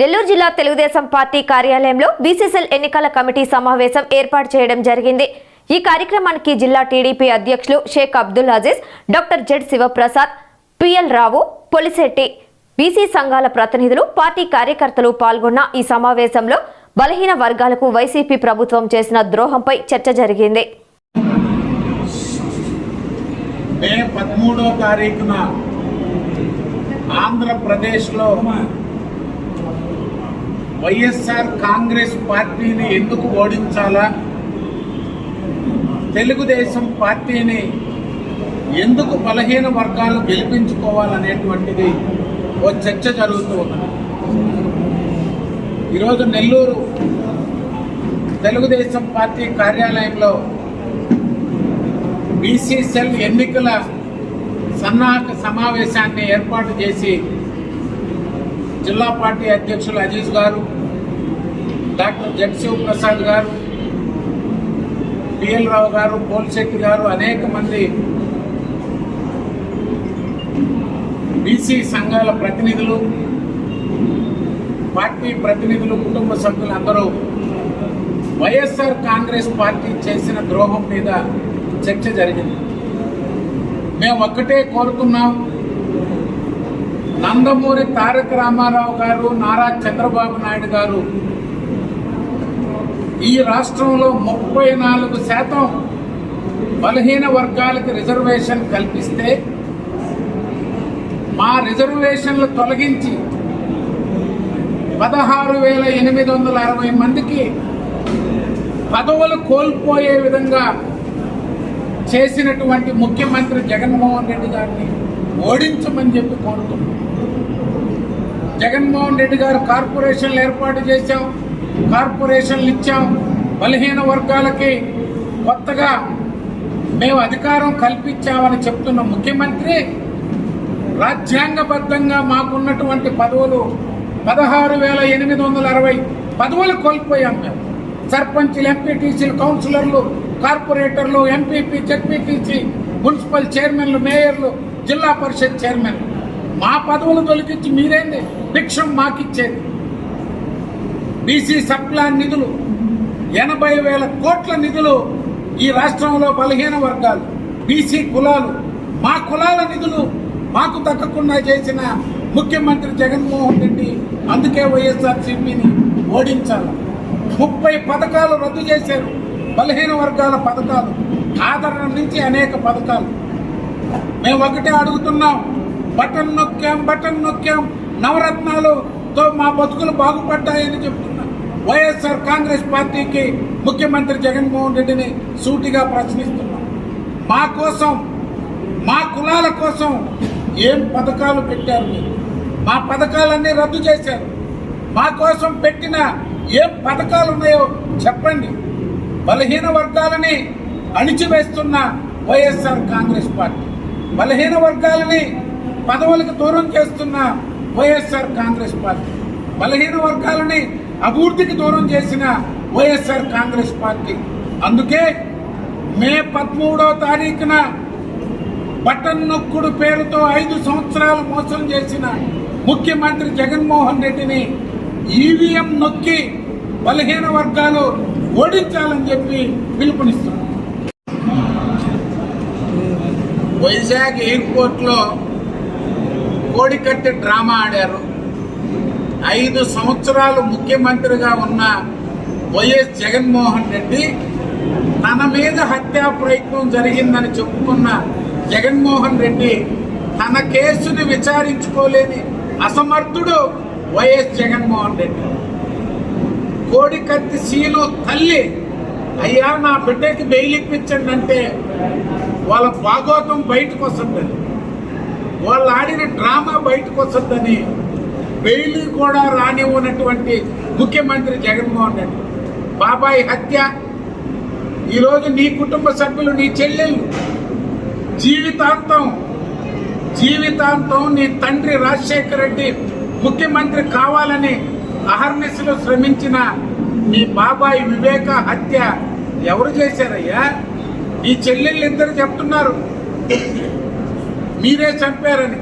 నెల్లూరు జిల్లా తెలుగుదేశం పార్టీ కార్యాలయంలో బీసీసీఎల్ ఎన్నికల కమిటీ సమావేశం ఏర్పాటు చేయడం జరిగింది. ఈ కార్యక్రమానికి జిల్లా టీడీపీ అధ్యక్షులు Sheikh Abdul Aziz doctor Z Sivaprasad PL Rao Polisetty BC సంఘాల ప్రతినిధులు పార్టీ కార్యకర్తలు పాల్గొన్న ఈ సమావేశంలో బలహీన వర్గాలకు వైసీపీ ప్రభుత్వం చేసిన ద్రోహంపై చర్చ జరిగింది. మే పదమూడో తారీఖున ఆంధ్రప్రదేశ్లో వైఎస్ఆర్ కాంగ్రెస్ పార్టీని ఎందుకు ఓడించాలా? తెలుగుదేశం పార్టీని ఎందుకు బలహీన వర్గాలు గెలిపించుకోవాలనేటువంటిది ఓ చర్చ జరుగుతూ ఉన్నది. ఈరోజు నెల్లూరు తెలుగుదేశం పార్టీ కార్యాలయంలో బీసీ సెల్ ఎన్నికల సన్నాహక సమావేశాన్ని ఏర్పాటు చేసి జిల్లా పార్టీ అధ్యక్షులు అజీజ్ గారు డాక్టర్ జగశివ్ ప్రసాద్ గారు పిఎల్ రావు గారు పోల్శెట్టి గారు అనేక మంది బీసీ సంఘాల ప్రతినిధులు పార్టీ ప్రతినిధులు కుటుంబ సభ్యులందరూ వైఎస్ఆర్ కాంగ్రెస్ పార్టీ చేసిన ద్రోహం మీద చర్చ జరిగింది. మేము ఒక్కటే కోరుతున్నాం నందమూరి తారక రామారావు గారు నారా చంద్రబాబు నాయుడు గారు. ఈ రాష్ట్రంలో ముప్పై నాలుగు శాతం బలహీన వర్గాలకు రిజర్వేషన్ కల్పిస్తే మా రిజర్వేషన్లు తొలగించి పదహారు వేల ఎనిమిది వందల అరవై మందికి పదవులు కోల్పోయే విధంగా చేసినటువంటి ముఖ్యమంత్రి జగన్మోహన్ రెడ్డి గారిని ఓడించమని చెప్పి కోరుతున్నాం. జగన్మోహన్ రెడ్డి గారు కార్పొరేషన్లు ఏర్పాటు చేశాం కార్పొరేషన్లు ఇచ్చాం. బలహీన వర్గాలకి కొత్తగా మేము అధికారం కల్పించామని చెప్తున్న ముఖ్యమంత్రి రాజ్యాంగబద్ధంగా మాకున్నటువంటి పదవులు పదహారు వేల ఎనిమిది వందల అరవై పదవులు కోల్పోయాం మేము. సర్పంచ్లు ఎంపీటీసీలు కౌన్సిలర్లు కార్పొరేటర్లు ఎంపీపీ జెడ్పీటీసీ మున్సిపల్ చైర్మన్లు మేయర్లు జిల్లా పరిషత్ చైర్మన్. మా పదవులు తొలగించి మీరేంది? భిక్షం మాకిచ్చేది. బీసీ సప్లాన్ నిధులు ఎనభై వేల కోట్ల నిధులు ఈ రాష్ట్రంలో బలహీన వర్గాలు బీసీ కులాలు. మా కులాల నిధులు మాకు దక్కకుండా చేసిన ముఖ్యమంత్రి జగన్మోహన్ రెడ్డి అందుకే వైఎస్ఆర్సీపీని ఓడించాలి. ముప్పై పథకాలు రద్దు చేశారు బలహీన వర్గాల పథకాలు. ఆదరణ నుంచి అనేక పథకాలు. మేము ఒకటే అడుగుతున్నాం. బటన్ నొక్కాం బటన్ నొక్కాం. నవరత్నాలతో మా బతుకులు బాగుపడ్డాయని చెప్తున్నాం. వైఎస్ఆర్ కాంగ్రెస్ పార్టీకి ముఖ్యమంత్రి జగన్మోహన్ రెడ్డిని సూటిగా ప్రశ్నిస్తున్నాం. మా కోసం మా కులాల కోసం ఏం పథకాలు పెట్టారు మీరు? మా పథకాలన్నీ రద్దు చేశారు. మా కోసం పెట్టిన ఏం పథకాలు ఉన్నాయో చెప్పండి. బలహీన వర్గాలని అణిచివేస్తున్న వైఎస్ఆర్ కాంగ్రెస్ పార్టీ. బలహీన వర్గాలని పదవులకు దూరం చేస్తున్న వైఎస్ఆర్ కాంగ్రెస్ పార్టీ. బలహీన వర్గాలని అభివృద్ధికి దూరం చేసిన వైఎస్ఆర్ కాంగ్రెస్ పార్టీ. అందుకే మే పదమూడో తారీఖున బటన్ నొక్కుడు పేరుతో ఐదు సంవత్సరాలు మోసం చేసిన ముఖ్యమంత్రి జగన్మోహన్ రెడ్డిని ఈవీఎం నొక్కి బలహీన వర్గాలు ఓడించాలని చెప్పి పిలుపునిస్తున్నారు వైజాగ్ ఎయిర్పోర్ట్లో కోడికట్టె డ్రామా ఆడారు. ఐదు సంవత్సరాలు ముఖ్యమంత్రిగా ఉన్న వైఎస్ జగన్మోహన్ రెడ్డి తన మీద హత్యా ప్రయత్నం జరిగిందని చెప్పుకున్న జగన్మోహన్ రెడ్డి తన కేసుని విచారించుకోలేని అసమర్థుడు వైఎస్ జగన్మోహన్ రెడ్డి. కోడికత్తి సీను తల్లి అయ్యా నా బిడ్డకి బెయిల్ ఇప్పించండి అంటే వాళ్ళ భాగోతం బయటకు వస్తుందని వాళ్ళు ఆడిన డ్రామా బయటకు వస్తుందని బెయిల్ కూడా రానివ్వనటువంటి ముఖ్యమంత్రి జగన్మోహన్ రెడ్డి. బాబాయ్ హత్య. ఈరోజు నీ కుటుంబ సభ్యులు నీ చెల్లెళ్ళు జీవితాంతం జీవితాంతం నీ తండ్రి రాజశేఖర రెడ్డి ముఖ్యమంత్రి కావాలని అహర్నిశలు శ్రమించిన మీ బాబాయ్ వివేక హత్య ఎవరు చేశారయ్యా? ఈ చెల్లెళ్ళు ఇద్దరు చెప్తున్నారు. మీరే చంపారని.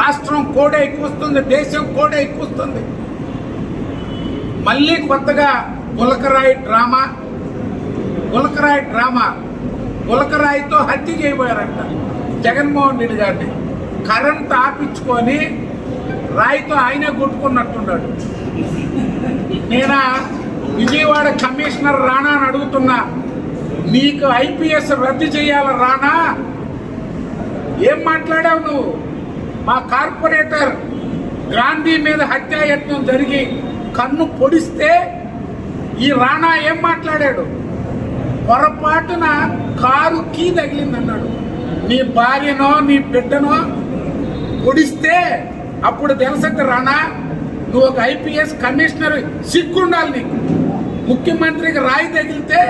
రాష్ట్రం కూడా ఎక్కువస్తుంది దేశం కూడా ఎక్కువస్తుంది మళ్ళీ కొత్తగా గులకరాయి డ్రామా గులకరాయి డ్రామా గులకరాయితో హత్య చేయబోయారంట జగన్మోహన్ రెడ్డి గారిని. కరెంట్ ఆపించుకొని రాయితో ఆయనే కొట్టుకున్నట్టున్నాడు నేనా విజయవాడ కమిషనర్ రానా అని అడుగుతున్నా నీకు ఐపీఎస్ రద్దు చేయాల రానా ఏం మాట్లాడావు నువ్వు? మా కార్పొరేటర్ గాంధీ మీద హత్యాయత్నం జరిగి కన్ను పొడిస్తే ఈ రాణా ఏం మాట్లాడాడు? పొరపాటున కారు కీ తగిలిందన్నాడు. నీ భార్యనో నీ బిడ్డనో పొడిస్తే అప్పుడు తెలుసండి రాణా నువ్వు ఒక ఐపీఎస్ కమిషనర్ సిగ్గుండాలి నీకు. ముఖ్యమంత్రికి రాయి తగిలితే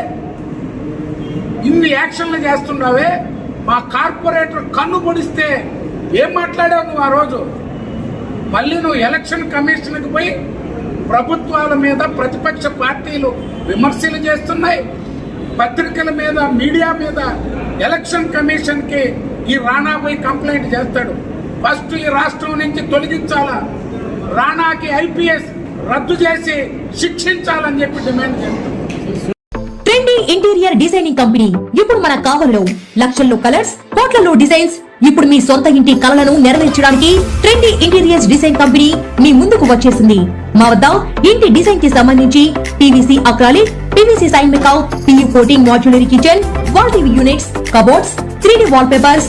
ఇన్ని యాక్షన్లు చేస్తున్నావే? మా కార్పొరేటర్ కన్ను పొడిస్తే ఏం మాట్లాడావు నువ్వు ఆ రోజు? మళ్ళీ నువ్వు ఎలక్షన్ కమిషన్కి పోయి ప్రభుత్వాల మీద ప్రతిపక్ష పార్టీలు విమర్శలు చేస్తున్నాయి. పత్రికల మీద మీడియా మీద ఎలక్షన్ కమిషన్కి ఈ రాణా పోయి కంప్లైంట్ చేస్తాడు. ఫస్ట్ ఈ రాష్ట్రం నుంచి తొలగించాలా? రాణాకి ఐపీఎస్ రద్దు చేసి శిక్షించాలని చెప్పి డిమాండ్ చేస్తాం ట్రెండీ ఇంటీరియర్ డిజైనింగ్ కంపెనీ ఇప్పుడు మన కావల్లో లక్షల్లో కలర్స్ కోట్లలో డిజైన్స్. ఇప్పుడు మీ సొంత ఇంటి కలలను నెరవేర్చడానికి ట్రెండీ ఇంటీరియర్స్ డిజైన్ కంపెనీ మీ ముందుకు వచ్చేసింది. మా వద్ద ఇంటి డిజైన్కి సంబంధించి పీవీసీ అక్రాలిక్ పీవీసీ సైన్ మేకౌట్ PU coating modular kitchen wall TV units cupboards three D wall papers